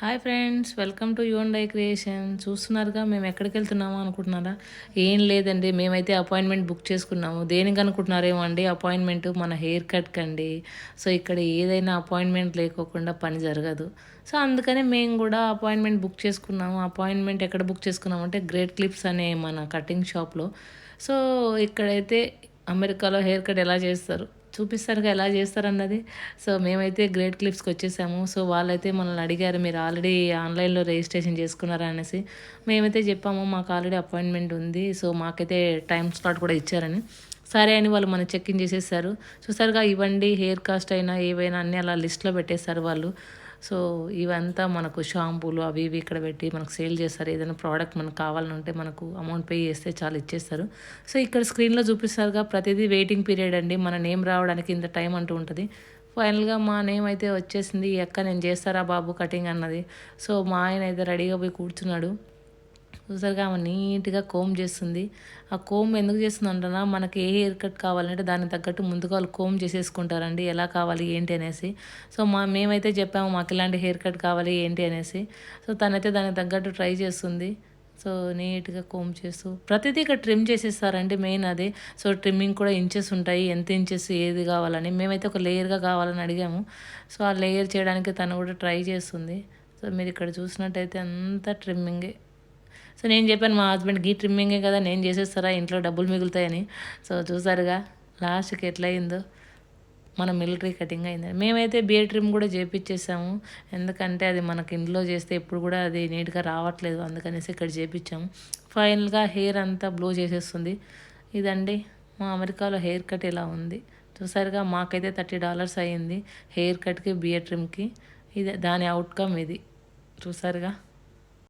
Hi friends welcome to Yuvan die creation. చూస్తున్నారుగా మేము ఎక్కడికి వెళ్తున్నామో అనుకుంటున్నారా? ఏం లేదండి మేమైతే అపాయింట్మెంట్ బుక్ చేసుకున్నాము. దేనికి అనుకుంటున్నారేమో అండి అపాయింట్మెంట్ మన హెయిర్ కట్కి అండి సో ఇక్కడ ఏదైనా అపాయింట్మెంట్ లేకోకుండా పని జరగదు. సో అందుకనే మేము కూడా అపాయింట్మెంట్ బుక్ చేసుకున్నాము. అపాయింట్మెంట్ ఎక్కడ బుక్ చేసుకున్నామంటే గ్రేట్ క్లిప్స్ అనే మన కటింగ్ షాప్లో. సో ఇక్కడైతే అమెరికాలో హెయిర్ కట్ ఎలా చేస్తారు? చూపిస్తారుగా ఎలా చేస్తారన్నది. సో మేమైతే గ్రేట్ క్లిప్స్కి వచ్చేసాము. సో వాళ్ళైతే మనల్ని అడిగారు మీరు ఆల్రెడీ ఆన్లైన్లో రిజిస్ట్రేషన్ చేసుకున్నారా? అనేసి. మేమైతే చెప్పాము మాకు ఆల్రెడీ అపాయింట్మెంట్ ఉంది. సో మాకైతే టైం స్లాట్ కూడా ఇచ్చారని. సరే అని వాళ్ళు మనం చెక్ ఇన్ చేసేసారు. చూసారుగా ఇవ్వండి హెయిర్ కాస్ట్ అయినా ఏవైనా అన్నీ అలా లిస్ట్లో పెట్టేశారు వాళ్ళు. సో ఇవంతా మనకు షాంపూలు అవి ఇవి ఇక్కడ పెట్టి మనకు సేల్ చేస్తారు. ఏదైనా ప్రోడక్ట్ మనకు కావాలనుంటే మనకు అమౌంట్ పే చేస్తే చాలా ఇచ్చేస్తారు. సో ఇక్కడ స్క్రీన్లో చూపిస్తారుగా ప్రతిదీ వెయిటింగ్ పీరియడ్ అండి. మన నేమ్ రావడానికి ఇంత టైం అంటూ ఉంటుంది. ఫైనల్గా మా నేమ్ అయితే వచ్చేసింది. ఈ అక్క నేను చేస్తారా బాబు కటింగ్ అన్నది. సో మా ఆయన అయితే రెడీగా పోయి కూర్చున్నాడు. చూసారుగా ఆమె నీట్గా కోమ్ చేస్తుంది. ఆ కోమ్ ఎందుకు చేస్తుంది అంటున్నా మనకి ఏ హెయిర్ కట్ కావాలంటే దానికి తగ్గట్టు ముందుగా వాళ్ళు కోమ్ చేసేసుకుంటారండి. ఎలా కావాలి ఏంటి అనేసి. సో మా మేమైతే చెప్పాము మాకు ఇలాంటి హెయిర్ కట్ కావాలి ఏంటి అనేసి. సో తనైతే దానికి తగ్గట్టు ట్రై చేస్తుంది. సో నీట్గా కోమ్ చేస్తూ. ప్రతిదీ ఇక్కడ ట్రిమ్ చేసేస్తారండి మెయిన్ అదే. సో ట్రిమ్మింగ్ కూడా ఇంచెస్ ఉంటాయి ఎంత ఇంచెస్ ఏది కావాలని. మేమైతే ఒక లేయర్గా కావాలని అడిగాము. సో ఆ లేయర్ చేయడానికి తను కూడా ట్రై చేస్తుంది. సో మీరు ఇక్కడ చూసినట్టయితే అంతా ట్రిమ్మింగే సో నేను చెప్పాను మా హస్బెండ్ గీ ట్రిమ్మింగే కదా నేను చేసేస్తారా? ఇంట్లో డబ్బులు మిగులుతాయని. సో చూసారుగా లాస్ట్కి ఎట్లయిందో మన మిలిటరీ కటింగ్ అయింది. మేమైతే బియర్ ట్రిమ్ కూడా చేపించేసాము ఎందుకంటే అది మనకి ఇంట్లో చేస్తే ఎప్పుడు కూడా అది నీట్గా రావట్లేదు అందుకనేసి ఇక్కడ చేపించాము ఫైనల్గా హెయిర్ అంతా బ్లో చేసేస్తుంది. ఇదండి మా అమెరికాలో హెయిర్ కట్ ఇలా ఉంది? చూసారుగా మాకైతే థర్టీ డాలర్స్ అయ్యింది హెయిర్ కట్కి బియర్ ట్రిమ్కి ఇది దాని అవుట్కమ్ ఇది. చూసారుగా?